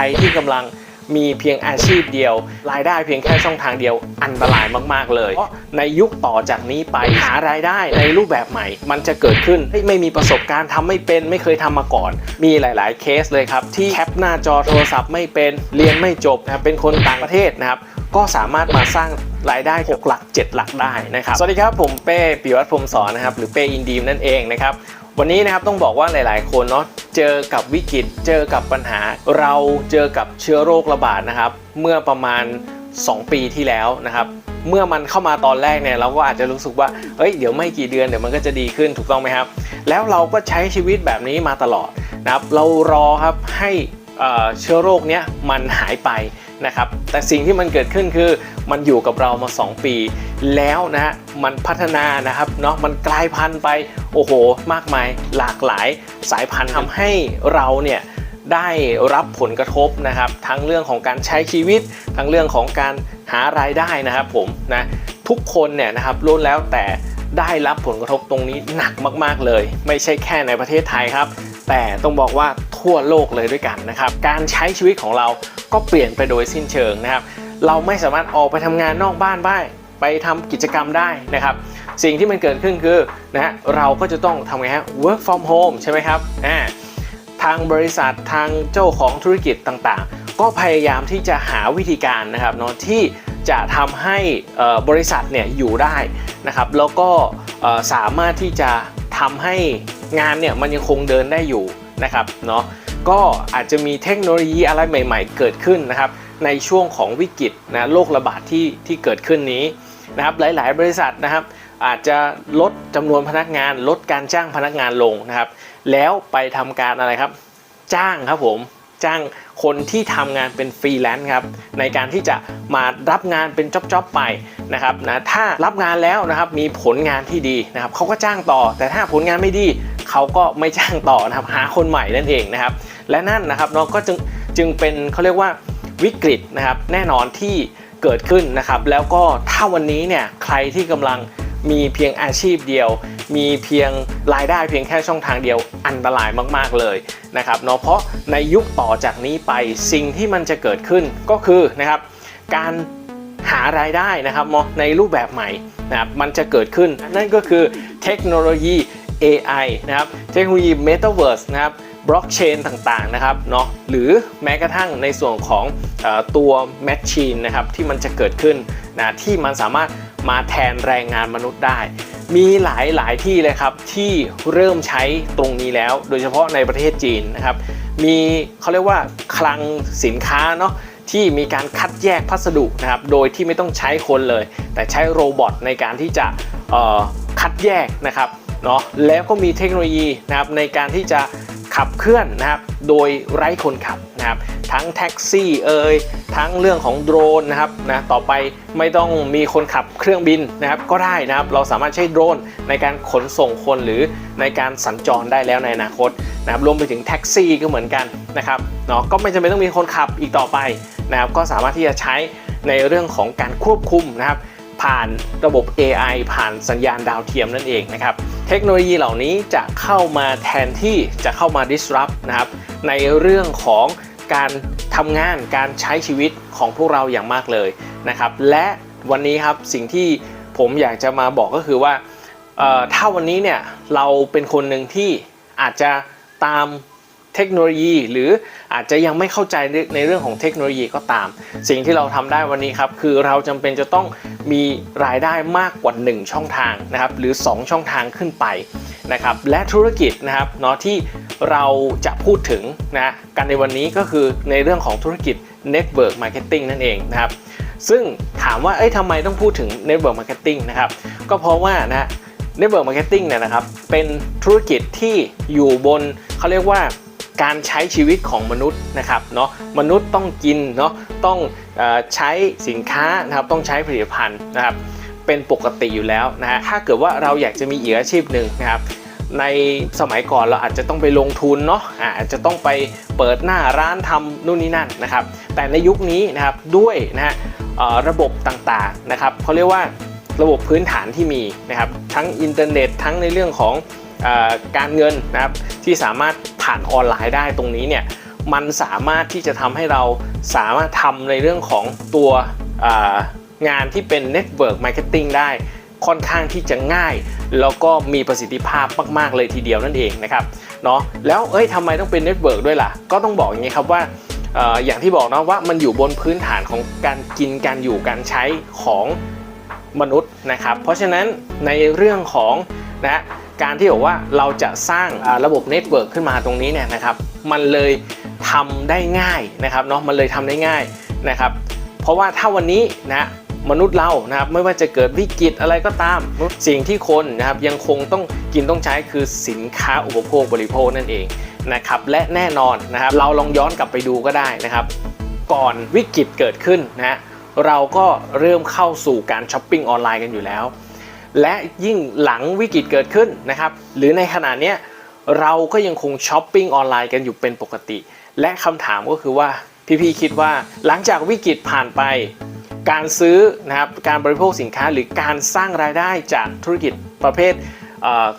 รที่กำลังมีเพียงอาชีพเดียว รายได้เพียงแค่ช่องทางเดียวอันตรายมาก ๆ เลย เพราะในยุคต่อจากนี้ไปหารายได้ในรูปแบบใหม่ มันจะเกิดขึ้นเฮ้ยไม่มีประสบการณ์ทำไม่เป็นไม่เคยทำมาก่อน มีหลาย ๆ เคสเลยครับ ที่แคปหน้าจอโทรศัพท์ไม่เป็นเรียนไม่จบนะครับเป็นคนต่างประเทศนะครับ ก็สามารถมาสร้างรายได้ 6 หลัก 7 หลักได้นะครับ สวัสดีครับผมเป้ปิยวัฒน์พรหมสอนนะครับหรือเป้อินดีมนั่นเองนะครับวันนี้นะครับต้องบอกว่าหลาย ๆ คนเนาะ เจอกับวิกฤต เจอกับปัญหา เราเจอกับเชื้อโรคระบาดนะครับ เมื่อประมาณ 2 ปีที่แล้วนะครับ เมื่อมันเข้ามาตอนแรกเนี่ยเราก็อาจจะรู้สึกว่าเฮ้ยเดี๋ยวไม่กี่เดือนเดี๋ยวมันก็จะดีขึ้นถูกต้องไหมครับ แล้วเราก็ใช้ชีวิตแบบนี้มาตลอดนะครับ เรารอครับให้เอ่อเชื้อโรคเนี้ยมันหายไป นะครับแต่สิ่งที่มันเกิดขึ้นคือมันอยู่กับเรามา 2 ปี แล้วนะมันพัฒนานะครับเนาะมันกลายพันธุ์ไปโอ้โห มากมายหลากหลายสายพันธุ์ทำให้เราเนี่ยได้รับผลกระทบนะครับทั้งเรื่องของการใช้ชีวิต ทั้งเรื่องของการหารายได้นะครับผมนะทุกคนเนี่ยนะครับล้วนแล้วแต่ได้รับผลกระทบตรงนี้หนักมาก ๆ เลย ไม่ใช่แค่ในประเทศไทยครับ แต่ต้องบอกว่าทั่วโลกเลยด้วยกันนะครับ การใช้ชีวิตของเราก็เปลี่ยนไปโดยสิ้นเชิงนะครับ เราไม่สามารถออกไปทำงานนอกบ้านได้ไปทำกิจกรรมได้นะครับ สิ่งที่มันเกิดขึ้นคือนะฮะเราก็จะต้องทำไงฮะ work from home ใช่ไหมครับอ่าทางบริษัททางเจ้าของธุรกิจต่างๆ ก็พยายามที่จะหาวิธีการนะครับเนาะที่จะทำให้บริษัทเนี่ยอยู่ได้นะครับ แล้วก็สามารถที่จะทำให้ งานเนี่ยมันยังคงเดินได้อยู่นะครับเนาะก็อาจจะมีเทคโนโลยีอะไรใหม่ ๆ เกิดขึ้นนะครับในช่วงของวิกฤตนะโรคระบาดที่ที่เกิดขึ้นนี้นะครับหลาย ๆ บริษัทนะครับ อาจจะลดจำนวนพนักงาน ลดการจ้างพนักงานลงนะครับ แล้วไปทำการอะไรครับ จ้างครับผมจ้างคนที่ทำงานเป็นฟรีแลนซ์ครับในการที่จะมารับงานเป็นจ็อบๆไปนะครับนะถ้ารับงานแล้วนะครับมีผลงานที่ดีนะครับเขาก็จ้างต่อ แต่ถ้าผลงานไม่ดี เขาก็ไม่จ้างต่อนะครับหาคนใหม่นั่นเองนะครับ และนั่นนะครับเนาะก็จึงจึงเป็นเขาเรียกว่าวิกฤตนะครับ แน่นอนที่เกิดขึ้นนะครับ แล้วก็ถ้าวันนี้เนี่ยใครที่กำลังมีเพียงอาชีพเดียว มีเพียงรายได้เพียงแค่ช่องทางเดียวอันตรายมาก ๆ เลยนะครับเนาะเพราะในยุคต่อจากนี้ไปสิ่งที่มันจะเกิดขึ้นก็คือนะครับการหารายได้นะครับในรูปแบบใหม่นะครับมันจะเกิดขึ้น นั่นก็คือเทคโนโลยี AI นะครับ เทคโนโลยี Metaverse นะครับบล็อกเชนต่างๆนะครับเนาะหรือแม้กระทั่งในส่วนของอตัวแมชชีนนะครับที่มันจะเกิดขึ้นนะที่มันสามารถมาแทนแรงงานมนุษย์ได้ มีหลายหลายที่เลยครับที่เริ่มใช้ตรงนี้แล้ว โดยเฉพาะในประเทศจีนนะครับ มีเขาเรียกว่าคลังสินค้าเนาะที่มีการคัดแยกพัสดุนะครับโดยที่ไม่ต้องใช้คนเลย แต่ใช้โรบอทในการที่จะคัดแยกนะครับ เนาะแล้วก็มีเทคโนโลยีนะครับในการที่จะขับเคลื่อนนะครับโดยไร้คนขับนะครับทั้งแท็กซี่เอ่ยทั้งเรื่องของโดรนนะครับนะต่อไปไม่ต้องมีคนขับเครื่องบินนะครับก็ได้นะครับเราสามารถใช้โดรนในการขนส่งคนหรือในการสัญจรได้แล้วในอนาคตนะครับรวมไปถึงแท็กซี่ก็เหมือนกันนะครับเนาะก็ไม่จำเป็นต้องมีคนขับอีกต่อไปนะครับก็สามารถที่จะใช้ในเรื่องของการควบคุมนะครับ ผ่านระบบ AI ผ่านสัญญาณดาวเทียมนั่นเองนะครับ เทคโนโลยีเหล่านี้จะเข้ามาแทนที่จะเข้ามา disrupt นะครับในเรื่องของการทำงานการใช้ชีวิตของพวกเราอย่างมากเลยนะครับ และวันนี้ครับสิ่งที่ผมอยากจะมาบอกก็คือว่าถ้าวันนี้เนี่ยเราเป็นคนหนึ่งที่อาจจะตาม เทคโนโลยี หรืออาจจะยังไม่เข้าใจในเรื่องของเทคโนโลยีก็ตาม สิ่งที่เราทำได้วันนี้ครับคือเราจำเป็นจะต้องมีรายได้มากกว่า 1 ช่องทางนะครับหรือ 2 ช่องทางขึ้นไปนะครับและธุรกิจนะครับเนาะที่เราจะพูดถึงนะกันในวันนี้ก็คือในเรื่องของธุรกิจ Network Marketing นั่นเองนะครับซึ่งถามว่าเอ้ยทำไมต้องพูดถึง Network Marketing นะครับก็เพราะว่านะ Network Marketing เนี่ยนะครับเป็นธุรกิจที่อยู่บนเขาเรียกว่า การใช้ชีวิตของมนุษย์นะครับเนาะมนุษย์ต้องกินเนาะต้องอใช้สินค้านะครับต้องใช้ผลิตภัณฑ์นะครับเป็นปกติอยู่แล้วนะฮะถ้าเกิดว่าเราอยากจะมีอีกอาชีพหนึ่งนะครับในสมัยก่อนเราอาจจะต้องไปลงทุนเนาะอาจจะต้องไปเปิดหน้าร้านทำนู่นนี่นั่นนะครับ แต่ในยุคนี้นะครับด้วยนะฮะระบบต่างๆนะครับเขาเรียกว่าระบบพื้นฐานที่มีนะครับทั้งอินเทอร์เน็ตทั้งในเรื่องของ การเงินนะครับที่สามารถผ่านออนไลน์ได้ตรงนี้เนี่ยมันสามารถที่จะทำให้เราสามารถทำในเรื่องของตัวงานที่เป็น Network Marketing ได้ค่อนข้างที่จะง่าย แล้วก็มีประสิทธิภาพมากๆเลยทีเดียวนั่นเองนะครับเนาะแล้วเอ้ยทำไมต้องเป็น Network ด้วยล่ะ ก็ต้องบอกอย่างนี้ครับว่าอออย่างที่บอกนะว่ามันอยู่บนพื้นฐานของการกินการอยู่การใช้ของมนุษย์นะครับ เพราะฉะนั้นในเรื่องของนะ การที่บอกว่าเราจะสร้างระบบเน็ตเวิร์กขึ้นมาตรงนี้เนี่ยนะครับ มันเลยทำได้ง่ายนะครับเนาะมันเลยทำได้ง่ายนะครับ เพราะว่าถ้าวันนี้นะมนุษย์เรานะครับไม่ว่าจะเกิดวิกฤตอะไรก็ตาม สิ่งที่คนนะครับยังคงต้องกินต้องใช้คือสินค้าอุปโภคบริโภคนั่นเองนะครับและแน่นอนนะครับเราลองย้อนกลับไปดูก็ได้นะครับ ก่อนวิกฤตเกิดขึ้นนะฮะเราก็เริ่มเข้าสู่การช้อปปิ้งออนไลน์กันอยู่แล้ว และยิ่งหลังวิกฤตเกิดขึ้นนะครับหรือในขณะนี้เราก็ยังคงช้อปปิ้งออนไลน์กันอยู่เป็นปกติ และคำถามก็คือว่าพี่ๆคิดว่าหลังจากวิกฤตผ่านไป การซื้อนะครับการบริโภคสินค้าหรือการสร้างรายได้จากธุรกิจประเภท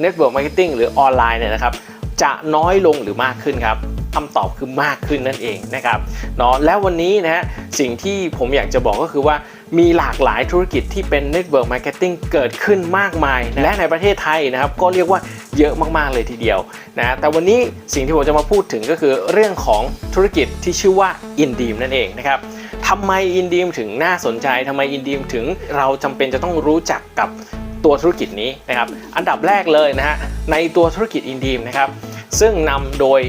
เน็ตเวิร์กมาร์เก็ตติ้งหรือออนไลน์เนี่ยนะครับจะน้อยลงหรือมากขึ้นครับคำตอบคือมากขึ้นนั่นเองนะครับเนาะแล้ววันนี้นะฮะสิ่งที่ผมอยากจะบอกก็คือว่า มีหลากหลายธุรกิจที่เป็นเน็ตเวิร์กมาร์เก็ตติ้งเกิดขึ้นมากมาย และในประเทศไทยนะครับก็เรียกว่าเยอะมากๆเลยทีเดียวนะแต่วันนี้สิ่งที่ผมจะมาพูดถึงก็คือเรื่องของธุรกิจที่ชื่อว่าอินดีมนั่นเองนะครับทำไมอินดีมถึงน่าสนใจทำไมอินดีมถึงเราจำเป็นจะต้องรู้จักกับตัวธุรกิจนี้นะครับ อันดับแรกเลยนะฮะในตัวธุรกิจอินดีมนะครับซึ่งนำโดย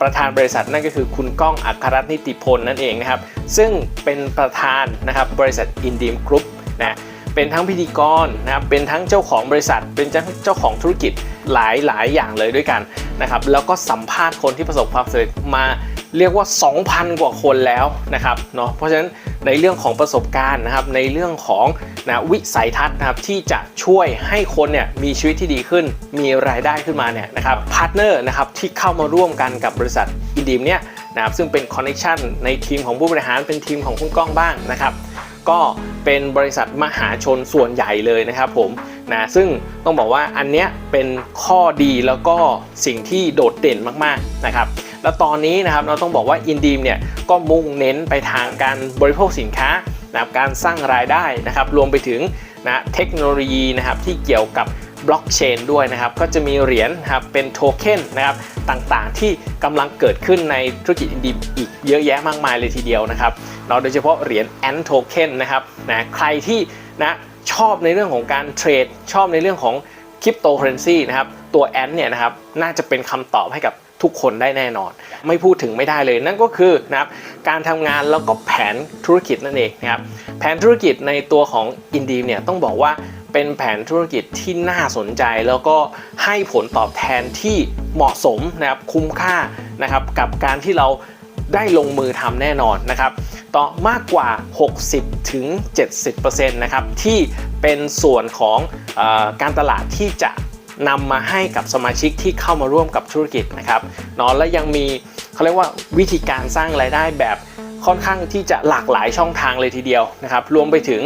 ประธานบริษัทนั่นก็คือคุณก้องอัครรัตน์นิติพลนั่นเองนะครับ ซึ่งเป็นประธานนะครับบริษัทอินดีมกรุ๊ปนะเป็นทั้งพิธีกรนะครับเป็นทั้งเจ้าของบริษัท เป็นเจ้าของธุรกิจหลายหลายอย่างเลยด้วยกันนะครับแล้วก็สัมภาษณ์คนที่ประสบความสำเร็จมา เรียกว่า 2,000 กว่าคนแล้วนะครับเนาะเพราะฉะนั้นในเรื่องของประสบการณ์นะครับในเรื่องของนะวิสัยทัศน์นะครับที่จะช่วยให้คนเนี่ยมีชีวิตที่ดีขึ้น มีรายได้ขึ้นมาเนี่ยนะครับพาร์ทเนอร์นะครับที่เข้ามาร่วมกันกับบริษัทอินดีมเนี่ยนะครับซึ่งเป็นคอนเน t ชันในทีมของผู้บริหารเป็นทีมของคุณก้องบ้างนะครับก็เป็นบริษัทมหาชนส่วนใหญ่เลยนะครับผมนะซึ่งต้องบอกว่าอันเนี้ยเป็นข้อดีแล้วก็สิ่งที่โดดเด่นมากๆนะครับ แล้วตอนนี้นะครับเราต้องบอกว่าอินดีมเนี่ยก็มุ่งเน้นไปทางการบริโภคสินค้านะครับการสร้างรายได้นะครับรวมไปถึงนะเทคโนโลยีนะครับที่เกี่ยวกับบล็อกเชนด้วยนะครับก็จะมีเหรียญนะครับเป็นโทเค็นนะครับต่างๆ ที่กำลังเกิดขึ้นในธุรกิจอินดีมอีกเยอะแยะมากมายเลยทีเดียวนะครับเนาโดยเฉพาะเหรียญแอนโทเค็นนะครับนะใครที่นะชอบในเรื่องของการเทรด ชอบในเรื่องของคริปโตเคอเรนซีนะครับตัวแอนเนี่ยนะครับน่าจะเป็นคำตอบให้กับ ทุกคนได้แน่นอน ไม่พูดถึงไม่ได้เลยนั่นก็คือนะครับการทำงานแล้วก็แผนธุรกิจนั่นเองนะครับแผนธุรกิจในตัวของอินดีเนี่ยต้องบอกว่าเป็นแผนธุรกิจที่น่าสนใจแล้วก็ให้ผลตอบแทนที่เหมาะสมนะครับคุ้มค่านะครับกับการที่เราได้ลงมือทำแน่นอนนะครับต่อมากกว่า 60ถึง70%นะครับที่เป็นส่วนของอการตลาดที่จะ นำมาให้กับสมาชิกที่เข้ามาร่วมกับธุรกิจนะครับเนาะและยังมีเขาเรียกว่าวิธีการสร้างรายได้แบบค่อนข้างที่จะหลากหลายช่องทางเลยทีเดียวนะครับ รวมไปถึง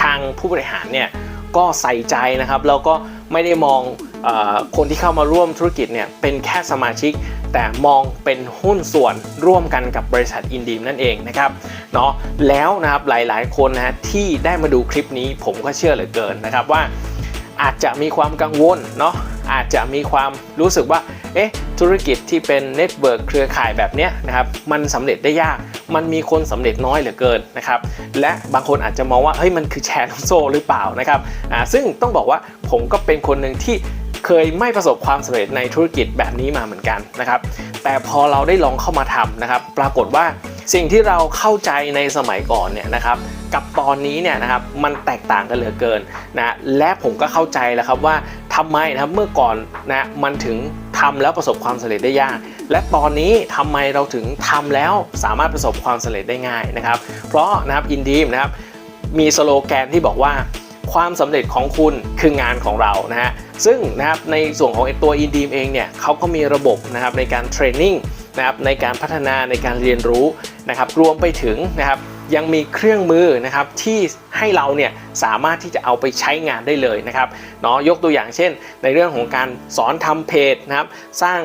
ทางผู้บริหารเนี่ยก็ใส่ใจนะครับแล้วก็ไม่ได้มองออคนที่เข้ามาร่วมธุรกิจเนี่ยเป็นแค่สมาชิก แต่มองเป็นหุ้นส่วนร่วมกันกับบริษัทอินดีมนั่นเองนะครับเนาะแล้วนะครับหลายๆ คนนะฮะที่ได้มาดูคลิปนี้ผมก็เชื่อเหลือเกินนะครับว่า อาจจะมีความกังวลเนาะอาจจะมีความรู้สึกว่าเอ๊ะธุรกิจที่เป็นเน็ตเวิร์กเครือข่ายแบบนี้นะครับมันสำเร็จได้ยาก มันมีคนสำเร็จน้อยเหลือเกินนะครับและบางคนอาจจะมองว่าเฮ้ยมันคือแชร์ลูกโซ่หรือเปล่านะครับอ่าซึ่งต้องบอกว่าผมก็เป็นคนหนึ่งที่เคยไม่ประสบความสำเร็จในธุรกิจแบบนี้มาเหมือนกันนะครับ แต่พอเราได้ลองเข้ามาทำนะครับ ปรากฏว่าสิ่งที่เราเข้าใจในสมัยก่อนเนี่ยนะครับ กับตอนนี้เนี่ยนะครับมันแตกต่างกันเหลือเกินนะและผมก็เข้าใจแล้วครับว่าทำไมนะครับเมื่อก่อนนะมันถึงทำแล้วประสบความสำเร็จได้ยาก และตอนนี้ทำไมเราถึงทำแล้วสามารถประสบความสำเร็จได้ง่ายนะครับ เพราะนะครับอินดีมนะครับมีสโลแกนที่บอกว่าความสำเร็จของคุณคืองานของเรานะฮะซึ่งนะครับในส่วนของตัวอินดีมเองเนี่ยเขาก็มีระบบนะครับในการเทรนนิ่งนะครับในการพัฒนาในการเรียนรู้นะครับรวมไปถึงนะครับ ยังมีเครื่องมือนะครับที่ให้เราเนี่ยสามารถที่จะเอาไปใช้งานได้เลยนะครับเนาะยกตัวอย่างเช่น ในเรื่องของการสอนทำเพจนะครับสร้าง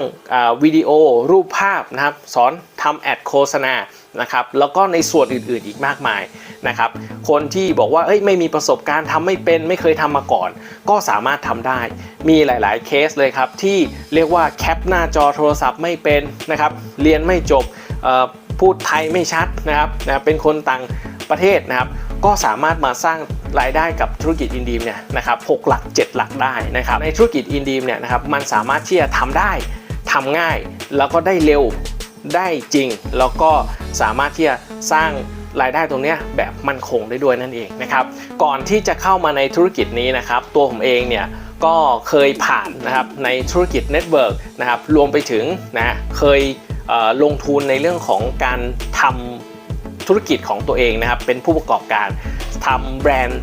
วิดีโอรูปภาพนะครับสอนทำแอดโฆษณานะครับแล้วก็ในส่วนอื่นๆอีกมากมายนะครับคนที่บอกว่าเอ้ยไม่มีประสบการณ์ทำไม่เป็นไม่เคยทำมาก่อน ก็สามารถทำได้ มีหลาย ๆ เคสเลยครับที่เรียกว่าแคปหน้าจอโทรศัพท์ไม่เป็นนะครับเรียนไม่จบ พูดไทยไม่ชัดนะครับนะเป็นคนต่างประเทศนะครับก็สามารถมาสร้างรายได้กับธุรกิจอินดีมเนี่ยนะครับหกหลัก 7 หลักได้นะครับในธุรกิจอินดีมเนี่ยนะครับมันสามารถที่จะทำได้ทำง่าย แล้วก็ได้เร็วได้จริง แล้วก็สามารถที่จะสร้างรายได้ตรงเนี้ยแบบมั่นคงได้ด้วยนั่นเองนะครับก่อนที่จะเข้ามาในธุรกิจนี้นะครับตัวผมเองเนี่ยก็เคยผ่านนะครับในธุรกิจเน็ตเวิร์กนะครับรวมไปถึงนะเคย ลงทุนในเรื่องของการทำธุรกิจของตัวเองนะครับ เป็นผู้ประกอบการทำแบรนด์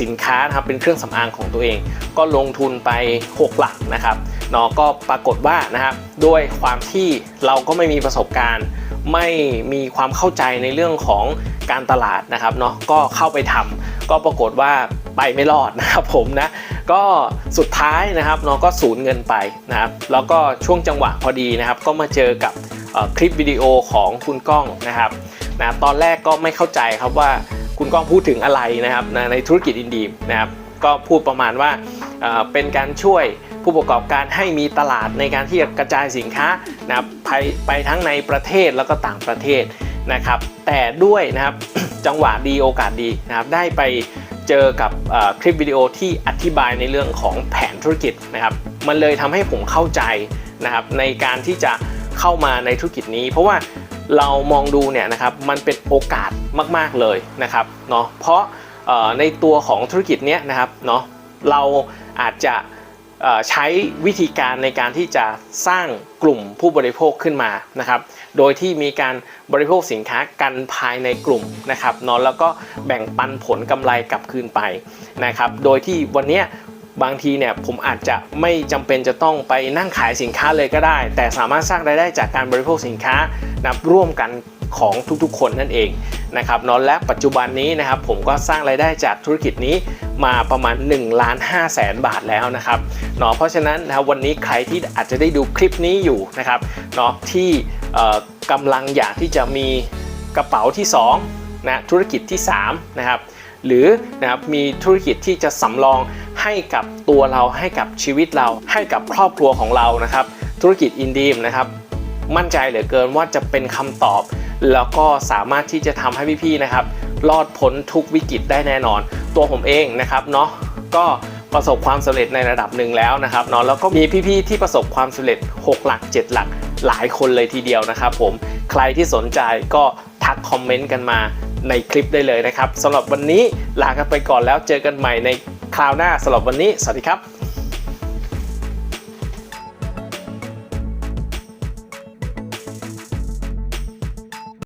สินค้านะครับเป็นเครื่องสำอางของตัวเอง ก็ลงทุนไป 6 หลักนะครับเนาะก็ปรากฏว่านะครับด้วยความที่เราก็ไม่มีประสบการณ์ ไม่มีความเข้าใจในเรื่องของการตลาดนะครับเนาะก็เข้าไปทำก็ปรากฏว่าไปไม่รอดนะครับผมนะก็สุดท้ายนะครับเนาะก็สูญเงินไปนะครับแล้วก็ช่วงจังหวะพอดีนะครับ ก็มาเจอกับ คลิปวิดีโอของคุณก้องนะครับนะตอนแรกก็ไม่เข้าใจครับว่าคุณก้องพูดถึงอะไรนะครับนะในธุรกิจอินดีมนะครับก็พูดประมาณว่าเป็นการช่วยผู้ประกอบการให้มีตลาดในการที่จะกระจายสินค้านะครับไปไปทั้งในประเทศแล้วก็ต่างประเทศนะครับแต่ด้วยนะครับจังหวะดีโอกาสดีนะครับได้ไปเจอกับคลิปวิดีโอที่อธิบายในเรื่องของแผนธุรกิจนะครับมันเลยทำให้ผมเข้าใจนะครับในการที่จะ เข้ามาในธุรกิจนี้ เพราะว่าเรามองดูเนี่ยนะครับมันเป็นโอกาสมากๆเลยนะครับเนาะเพราะในตัวของธุรกิจเนี้ยนะครับเนาะเราอาจจะใช้วิธีการในการที่จะสร้างกลุ่มผู้บริโภคขึ้นมานะครับ โดยที่มีการบริโภคสินค้ากันภายในกลุ่มนะครับเนาะแล้วก็แบ่งปันผลกำไรกลับคืนไปนะครับ โดยที่วันนี้ บางทีเนี่ยผมอาจจะไม่จำเป็นจะต้องไปนั่งขายสินค้าเลยก็ได้ แต่สามารถสร้างรายได้จากการบริโภคสินค้านับร่วมกันของทุกๆ คนนั่นเองนะครับนาะและปัจจุบันนี้นะครับผมก็สร้างรายได้จากธุรกิจนี้มาประมาณ1ล้าน5แสนบาทแล้วนะครับเนาะเพราะฉะนั้นนะครับวันนี้ใครที่อาจจะได้ดูคลิปนี้อยู่นะครับเนาะที่กำลังอยากที่จะมีกระเป๋าที่2นะธุรกิจที่3นะครับ หรือนะครับมีธุรกิจที่จะสำรองให้กับตัวเราให้กับชีวิตเรา ให้กับครอบครัวของเรานะครับ ธุรกิจอินดีมนะครับ มั่นใจเหลือเกินว่าจะเป็นคำตอบ แล้วก็สามารถที่จะทำให้พี่ๆนะครับ รอดพ้นทุกวิกฤตได้แน่นอน ตัวผมเองนะครับเนาะก็ประสบความสำเร็จในระดับหนึ่งแล้วนะครับเนาะแล้วก็มีพี่ๆที่ประสบความสำเร็จ 6 หลัก 7 หลักหลายคนเลยทีเดียวนะครับผมใครที่สนใจก็ทักคอมเมนต์กันมา ในคลิปได้เลยนะครับสำหรับวันนี้ลากันไปก่อนแล้วเจอกันใหม่ในคราวหน้าสำหรับวันนี้ สวัสดีครับ